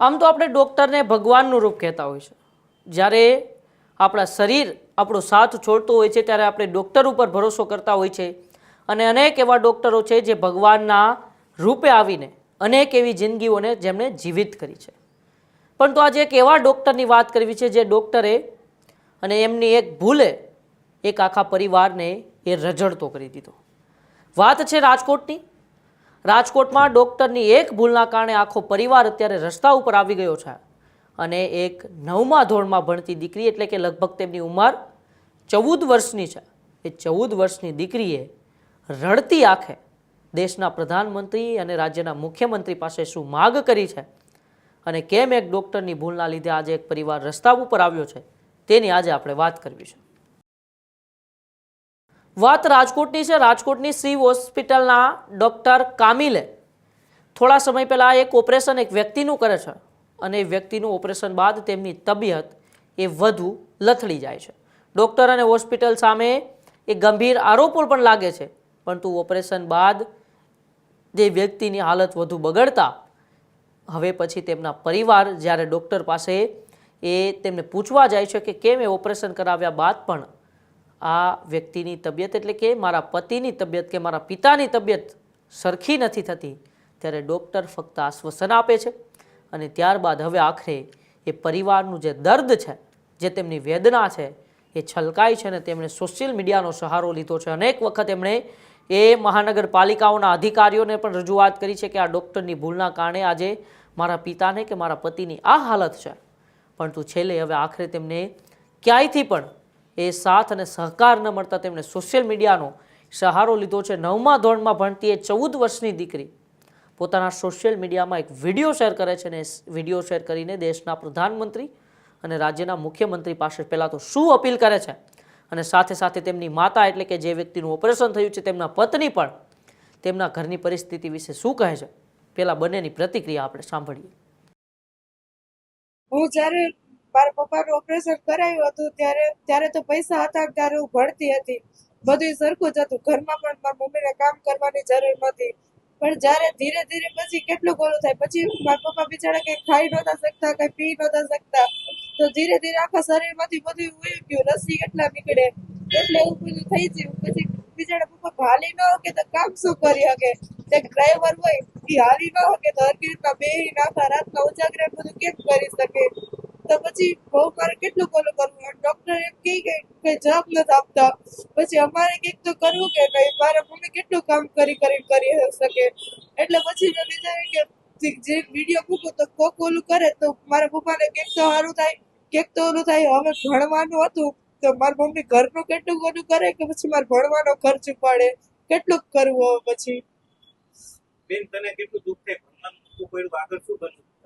આમ તો આપણે ડૉક્ટરને ભગવાનનું રૂપ કહેતા હોય છે. જ્યારે આપણા શરીર આપણો સાથ છોડતું હોય છે, ત્યારે આપણે ડૉક્ટર ઉપર ભરોસો કરતા હોય છે. અને અનેક એવા ડૉક્ટરો છે જે ભગવાનના રૂપે આવીને અનેક એવી જિંદગીઓને જેમણે જીવિત કરી છે. પરંતુ આજે એક એવા ડૉક્ટરની વાત કરવી છે, જે ડૉક્ટરે અને એમની એક ભૂલે એક આખા પરિવારને એ રજડતો કરી દીધો. વાત છે રાજકોટની. રાજકોટમાં ડૉક્ટરની એક ભૂલના કારણે આખો પરિવાર અત્યારે રસ્તા ઉપર આવી ગયો છે અને એક નવમા ધોરણમાં ભણતી દીકરી એટલે કે લગભગ તેમની ઉંમર ચૌદ વર્ષની છે. એ ચૌદ વર્ષની દીકરીએ રડતી આંખે દેશના પ્રધાનમંત્રી અને રાજ્યના મુખ્યમંત્રી પાસે શું માગ કરી છે અને કેમ એક ડૉક્ટરની ભૂલના લીધે આજે એક પરિવાર રસ્તા ઉપર આવ્યો છે તેની આજે આપણે વાત કરવી છે. વાત રાજકોટની છે. રાજકોટની શ્રી હોસ્પિટલના ડૉક્ટર કામિલે થોડા સમય પહેલાં એક ઓપરેશન એક વ્યક્તિનું કરે છે અને એ વ્યક્તિનું ઓપરેશન બાદ તેમની તબિયત એ વધુ લથડી જાય છે. ડૉક્ટર અને હોસ્પિટલ સામે એ ગંભીર આરોપો પણ લાગે છે. પરંતુ ઓપરેશન બાદ જે વ્યક્તિની હાલત વધુ બગડતા હવે પછી તેમના પરિવાર જ્યારે ડૉક્ટર પાસે એ તેમને પૂછવા જાય છે કે કેમ એ ઓપરેશન કરાવ્યા બાદ પણ આ વ્યક્તિની તબિયત એટલે કે મારા પતિની તબિયત કે મારા પિતાની તબિયત સરખી નથી થતી, ત્યારે ડૉક્ટર ફક્ત આશ્વાસન આપે છે અને ત્યારબાદ હવે આખરે એ પરિવારનું જે દર્દ છે, જે તેમની વેદના છે, એ છલકાય છે અને તેમણે સોશિયલ મીડિયાનો સહારો લીધો છે. અનેક વખત એમણે એ મહાનગરપાલિકાઓના અધિકારીઓને પણ રજૂઆત કરી છે કે આ ડૉક્ટરની ભૂલના કારણે આજે મારા પિતાને કે મારા પતિની આ હાલત છે. પરંતુ છેલ્લે હવે આખરે તેમને ક્યાંયથી પણ એ સાથ અને સહકાર ન મળતા તેમણે સોશિયલ મીડિયાનો સહારો લીધો છે. નવમા ધોરણમાં ભણતી એ ચૌદ વર્ષની દીકરી પોતાના સોશિયલ મીડિયામાં એક વીડિયો શેર કરે છે અને વીડિયો શેર કરીને દેશના પ્રધાનમંત્રી અને રાજ્યના મુખ્યમંત્રી પાસે પહેલાં તો શું અપીલ કરે છે અને સાથે સાથે તેમની માતા એટલે કે જે વ્યક્તિનું ઓપરેશન થયું છે તેમના પત્ની પણ તેમના ઘરની પરિસ્થિતિ વિશે શું કહે છે? પહેલાં બંનેની પ્રતિક્રિયા આપણે સાંભળીએ. હું જ્યારે મારા પપ્પાનું ઓપરેશન કરાયું હતું ત્યારે ત્યારે તો પૈસા હતા ત્યારે હું ભણતી હતી. બધું સરખું જ હતું. ઘરમાં પણ મારા મમ્મીને કામ કરવાની જરૂર નથી પણ જ્યારે ધીરે ધીરે પછી કેટલું ગોળું થાય? પછી મારા પપ્પા બિચારા કઈ ખાઈ નહોતા શકતા, કઈ પી નહોતા શકતા. તો ધીરે ધીરે આખા શરીરમાંથી બધું ઉયું ગયું. રસી એટલા નીકળે? એટલે એવું બધું થઈ ગયું. પછી બિચારા પપ્પા હાલી ન કે તો કામ શું કરી શકે? એક ડ્રાઈવર હોય એ હાલી ન કે તો હરકી રીતના બે નાખા રાતના ઉજાગરે બધું કેમ કરી શકે? તો પછી બહુ મારે કેટલું બોલું કરવું? ડોક્ટર એમ કહે કે કઈ જવાબ નથી આપતા. પછી અમારે કંઈક તો કરવું કે ભાઈ, મારા મમ્મી કેટલું કામ કરી કરી કરી શકે? એટલે પછી મેં વિચાર્યું કે જે- વીડિયો મૂકું તો કોક ઓલું કરે તો મારા પપ્પાને કંઈક તો સારું થાય, કંઈક તો ઓલું થાય. હવે ભણવાનું હતું તો મારી મમ્મી ઘરનું કેટલું બધું કરે કે પછી મારે ભણવાનો ખર્ચ પડે કેટલું કરવું પછી? બેન, તને કેટલું દુઃખ થાય? ભણવાનું કર્યું આગળ શું બનવું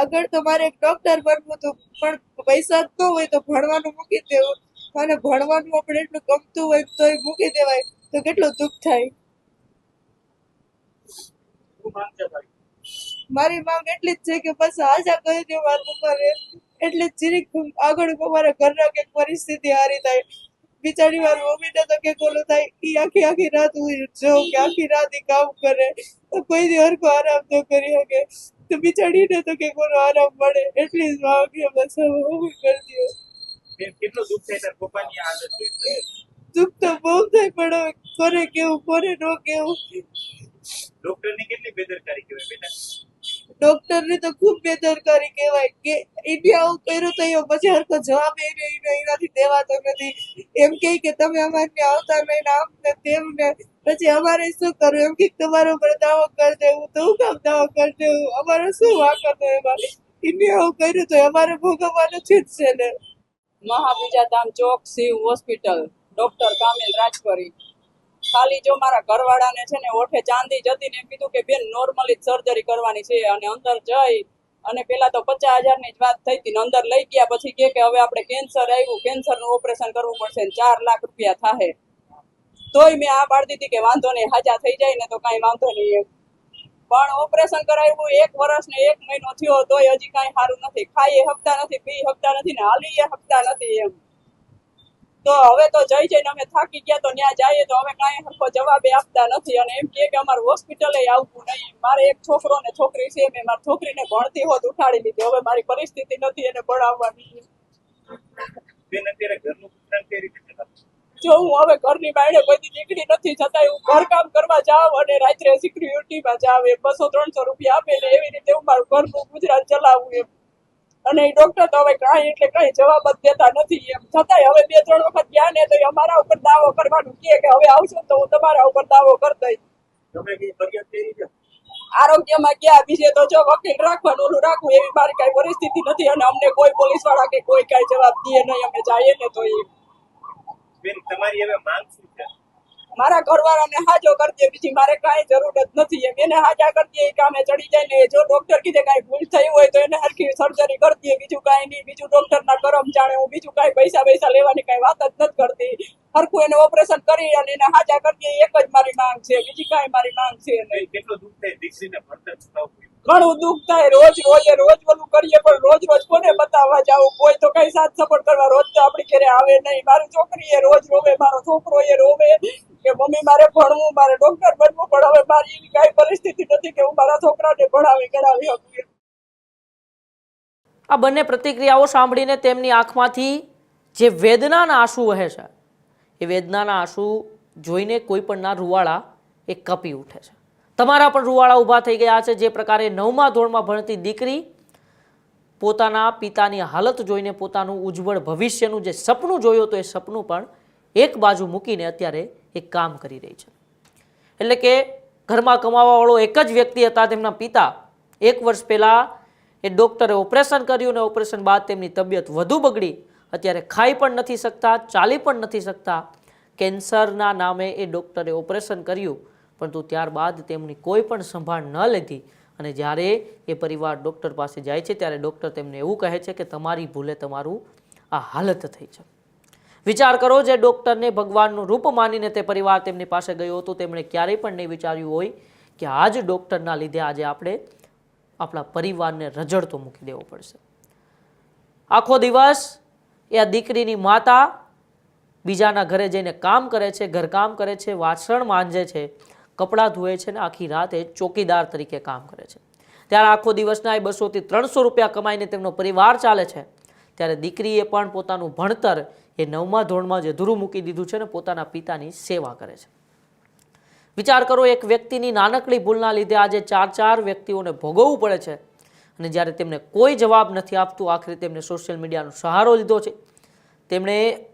આગળ તો મારે એક ડોક્ટર બનવું હતું પણ પૈસા જ ન હોય તો ભણવાનું મૂકી દેવું. અને ભણવાનું આપણે એટલું ગમતું હોય તોય મૂકી દેવાય. તો કેટલું દુઃખ થાય. મારી માંગ એટલી જ છે કે બસ આશા કહી દો મારું પપ્પાને. એટલે જીરીક આગળ મારા ઘરના કંઈક પરિસ્થિતિ હારી થાય. બિચારી વાર મમ્મીને તો કે ઓલું થાય એ આખી આખી રાત હું જોઉં કે આખી રાત ઈ કામ કરે. તો કોઈ દી હરકો આરામ તો કરી શકે. તો બિચારીને તો કે કોનો આરામ મળે એટલી જ માંગ કે બસ હું કરી દઉં બેન દુઃખ થાય તાર પપ્પાની હાલત? દુઃખ તો બહુ થાય પણ કોને કેવું કોને ન કેવું? ડોક્ટરની કેટલી બેદરકારી કહેવાય બેટા? ડોક્ટરની તો ખૂબ બેદરકારી કહેવાય કે ઇન્ડિયા આવું કર્યું તો એ પછી હરકો જવાબ એને એનાથી દેવાતો નથી. એમ કે તમે અમારે ત્યાં આવતા નહીં ને આમ ને તેમ ને પછી અમારે શું કરવું? એમ કે તમારો પર દાવો કરી દેવું, તો હું કામ દાવો કરી દેવું? અમારે શું વાંકતો એમાં? ઇન્ડિયા આવું કર્યું તો અમારે ભોગવવાનું છે જ છે ને. મહાબીજાધામ ચોક શિવ હોસ્પિટલ, ડોક્ટર કામિલ રાજપરી. ખાલી જો મારા ઘરવાળાને છે ને ઓઠે ચાંદી જતી ને એમ કીધું કે, બેન નોર્મલી સર્જરી કરવાની છે અને અંદર જઈ. અને પેલા તો પચાસ હજારની જ વાત થઈ હતી અંદર લઈ ગયા, પછી કે હવે આપણે કેન્સર આવ્યું કેન્સરનું ઓપરેશન કરવું પડશે ચાર લાખ રૂપિયા થાહે. તોય મેં આ પાડી હતી કે વાંધો નહીં, હાજા થઈ જાય ને તો કાંઈ વાંધો નહીં એમ. પણ ઓપરેશન કરાવ્યું એક વર્ષ ને એક મહિનો થયો, તોય હજી કાંઈ સારું નથી. ખાઈ હપ્તા નથી પી હપ્તા નથી ને હાલી હકતા નથી એમ. તો હવે તો જઈ જઈને અમે થાકી ગયા તો ત્યાં જઈએ તો અમે કાંઈ સરખો જવાબે આપતા નથી. અને એમ કે અમારે હોસ્પિટલે આવવું નહીં. મારે એક છોકરો ને છોકરી છે, મેં મારી છોકરીને ભણતી હોત, ઉઠાડી લીધી. હવે મારી પરિસ્થિતિ નથી એને ભણાવવાની. જો હું હવે ઘરની બાયણે કોઈથી નીકળી નથી છતાંય હું ઘરકામ કરવા જાઉં અને રાત્રે સિક્યુરિટીમાં જાઉં એમ બસો ત્રણસો રૂપિયા આપે ને એવી રીતે હું મારું ઘરનું ગુજરાન ચલાવું એમ. અને એ ડોક્ટર તો હવે કાંઈ એટલે કાંઈ જવાબ જ દેતા નથી એમ. છતાંય હવે બે ત્રણ વખત ગયા ને તો એ અમારા ઉપર દાવો કરવાનું કહે કે હવે આવશો તો હું તમારા ઉપર દાવો કરી દઈશ. આરોગ્યમાં ગયા બીજે તો જો વકીલ રાખવાનું ઓલું રાખવું એવી મારી કઈ પરિસ્થિતિ નથી અને અમને કોઈ પોલીસવાળા કે કોઈ કઈ જવાબ દે નહીં અમે જઈએ ને તો એ બેન તમારી હવે માંગ શું છે? મારા ઘરવાળાને હાજો કરી દે બીજી મારે કાંઈ જરૂર જ નથી. એમ એને હાજા કરી દે એ કામે ચડી જાય ને જો ડોક્ટર કીધે કાંઈ ભૂલ થઈ હોય તો એને હરખી સર્જરી કરી દે. બીજું કાંઈ નહીં બીજું ડોક્ટરના કરમ જાણે હું બીજું કાંઈ પૈસા પૈસા લેવાની કાંઈ વાત જ નથી કરતી. હરખું એને ઓપરેશન કરી અને એને હાજા કરી દે એક જ મારી માંગ છે બીજી કાંઈ મારી માંગ છે નહીં. કેટલો દુઃખ થાય દીકરીને ભણતર ચૂકવવું ઘણું દુઃખ થાય, રોજ રોજ રોજ બધું કરીએ, પણ રોજ રોજ કોને બતાવવા જાવું? કોઈ તો કઈ સાથ સપોર્ટ કરવા, રોજ તો આપણી ઘરે આવે નહીં. મારી છોકરી એ રોજ રોવે, મારો છોકરો એ રોવે, કે મમ્મી મારે ભણવું, મારે ડોક્ટર બનવું, પણ હવે મારી એવી કઈ પરિસ્થિતિ નથી કે હું મારા છોકરાને ભણાવી કરાવી શકું. આ બંને પ્રતિક્રિયાઓ સાંભળીને તેમની આંખમાંથી જે વેદનાના આંસુ વહે છે, એ વેદનાના આંસુ જોઈને કોઈ પણના રૂવાળા એ કપી ઉઠે છે. તમારા પણ રૂવાળા ઊભા થઈ ગયા છે. જે પ્રકારે નવમા ધોરણમાં ભણતી દીકરી પોતાના પિતાની હાલત જોઈને પોતાનું ઉજ્જવળ ભવિષ્યનું જે સપનું જોયું હતું એ સપનું પણ એક બાજુ મૂકીને અત્યારે એ કામ કરી રહી છે. એટલે કે ઘરમાં કમાવાવાળો એક જ વ્યક્તિ હતા, તેમના પિતા. એક વર્ષ પહેલાં એ ડૉક્ટરે ઓપરેશન કર્યું ને ઓપરેશન બાદ તેમની તબિયત વધુ બગડી. અત્યારે ખાઈ પણ નથી શકતા, ચાલી પણ નથી શકતા. કેન્સરના નામે એ ડૉક્ટરે ઓપરેશન કર્યું. પરંતુ ત્યારબાદ તેમની કોઈ પણ સંભાળ ન લીધી. અને જ્યારે એ પરિવાર ડૉક્ટર પાસે જાય છે, ત્યારે ડૉક્ટર તેમને એવું કહે છે કે તમારી ભૂલે તમારું આ હાલત થઈ છે. વિચાર કરો, જે ડૉક્ટરને ભગવાનનું રૂપ માનીને તે પરિવાર તેમની પાસે ગયો હતો, તેમણે ક્યારેય પણ નહીં વિચાર્યું હોય કે આ જ ડૉક્ટરના લીધે આજે આપણે આપણા પરિવારને રજડતો મૂકી દેવો પડશે. આખો દિવસ એ આ દીકરીની માતા બીજાના ઘરે જઈને કામ કરે છે, ઘરકામ કરે છે, વાસણ માંજે છે. કપડાં ધોવે છે ને આખી રાત એ ચોકીદાર તરીકે કામ કરે છે. ત્યારે આખો દિવસના એ બસોથી ત્રણસો રૂપિયા કમાઈને તેમનો પરિવાર ચાલે છે. ત્યારે દીકરીએ પણ પોતાનું ભણતર એ નવમા ધોરણમાં જ અધૂરું મૂકી દીધું છે ને પોતાના પિતાની સેવા કરે છે. વિચાર કરો, એક વ્યક્તિની નાનકડી ભૂલના લીધે આજે ચાર ચાર વ્યક્તિઓને ભોગવવું પડે છે અને જ્યારે તેમને કોઈ જવાબ નથી આપતું, આખરે તેમને સોશિયલ મીડિયાનો સહારો લીધો છે. તેમણે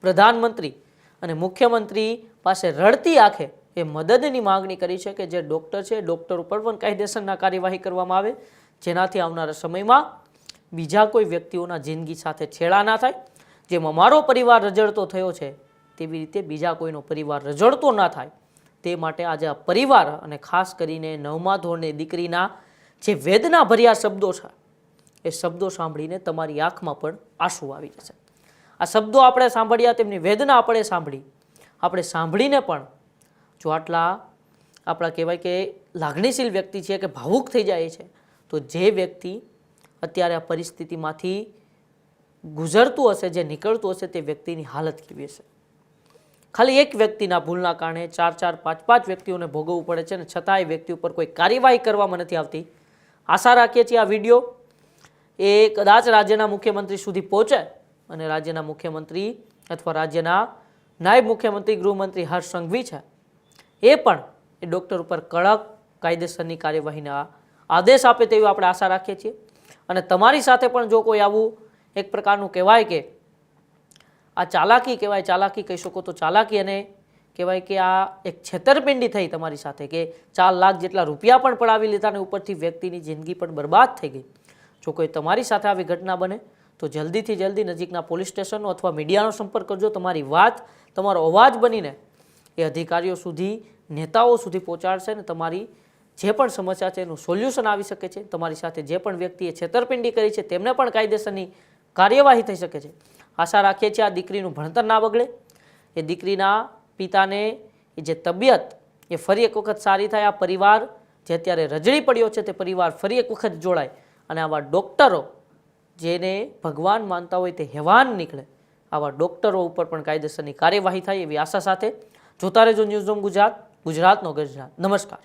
પ્રધાનમંત્રી અને મુખ્યમંત્રી પાસે રડતી આંખે એ મદદની માગણી કરી છે કે જે ડૉક્ટર છે, ડૉક્ટર ઉપર પણ કાયદેસરના કાર્યવાહી કરવામાં આવે. જેનાથી આવનારા સમયમાં બીજા કોઈ વ્યક્તિઓના જિંદગી સાથે છેડા ના થાય. જેમ અમારો પરિવાર રજડતો થયો છે, તેવી રીતે બીજા કોઈનો પરિવાર રજડતો ના થાય. તે માટે આજે આ પરિવાર અને ખાસ કરીને નવમા ધોરણની દીકરીના જે વેદના ભર્યા શબ્દો છે, એ શબ્દો સાંભળીને તમારી આંખમાં પણ આંસુ આવી જશે. આ શબ્દો આપણે સાંભળ્યા, તેમની વેદના આપણે સાંભળી. આપણે સાંભળીને પણ જો આટલા આપણા કહેવાય કે લાગણીશીલ વ્યક્તિ છે કે ભાવુક થઈ જાય છે, તો જે વ્યક્તિ અત્યારે આ પરિસ્થિતિમાંથી ગુજરતું હશે, જે નીકળતું હશે તે વ્યક્તિની હાલત કેવી હશે? ખાલી એક વ્યક્તિના ભૂલના કારણે ચાર ચાર, પાંચ પાંચ વ્યક્તિઓને ભોગવવું પડે છે અને છતાં એ વ્યક્તિ ઉપર કોઈ કાર્યવાહી કરવામાં નથી આવતી. આશા રાખીએ છીએ આ વીડિયો એ કદાચ રાજ્યના મુખ્યમંત્રી સુધી પહોંચે અને રાજ્યના મુખ્યમંત્રી અથવા રાજ્યના નાયબ મુખ્યમંત્રી, ગૃહમંત્રી હર્ષ સંઘવી છે. એ પણ એ ડૉક્ટર ઉપર કડક કાયદેસરની કાર્યવાહીના આદેશ આપે તેવી આપણે આશા રાખીએ છીએ. અને તમારી સાથે પણ જો કોઈ આવું એક પ્રકારનું કહેવાય કે આ ચાલાકી કહેવાય, ચાલાકી કહી શકો તો ચાલાકી અને કહેવાય કે આ એક છેતરપિંડી થઈ તમારી સાથે કે ચાર લાખ જેટલા રૂપિયા પણ પડાવી લીધા અને ઉપરથી વ્યક્તિની જિંદગી પણ બરબાદ થઈ ગઈ. જો કોઈ તમારી સાથે આવી ઘટના બને તો જલ્દીથી જલ્દી નજીકના પોલીસ સ્ટેશનનો અથવા મીડિયાનો સંપર્ક કરજો. તમારી વાત, તમારો અવાજ બનીને એ અધિકારીઓ સુધી, નેતાઓ સુધી પહોંચાડશે ને તમારી જે પણ સમસ્યા છે એનું સોલ્યુશન આવી શકે છે. તમારી સાથે જે પણ વ્યક્તિએ છેતરપિંડી કરી છે તેમને પણ કાયદેસરની કાર્યવાહી થઈ શકે છે. આશા રાખીએ છીએ આ દીકરીનું ભણતર ના બગડે. એ દીકરીના પિતાને એ જે તબિયત એ ફરી એક વખત સારી થાય. આ પરિવાર જે અત્યારે રજડી પડ્યો છે તે પરિવાર ફરી એક વખત જોડાય અને આવા ડૉક્ટરો જેને ભગવાન માનતા હોય તે હેવાન નીકળે, આવા ડૉક્ટરો ઉપર પણ કાયદેસરની કાર્યવાહી થાય એવી આશા સાથે જોતા રહેજો ન્યૂઝ રૂમ ગુજરાત ગુજરાતનો ગુજરાત. નમસ્કાર.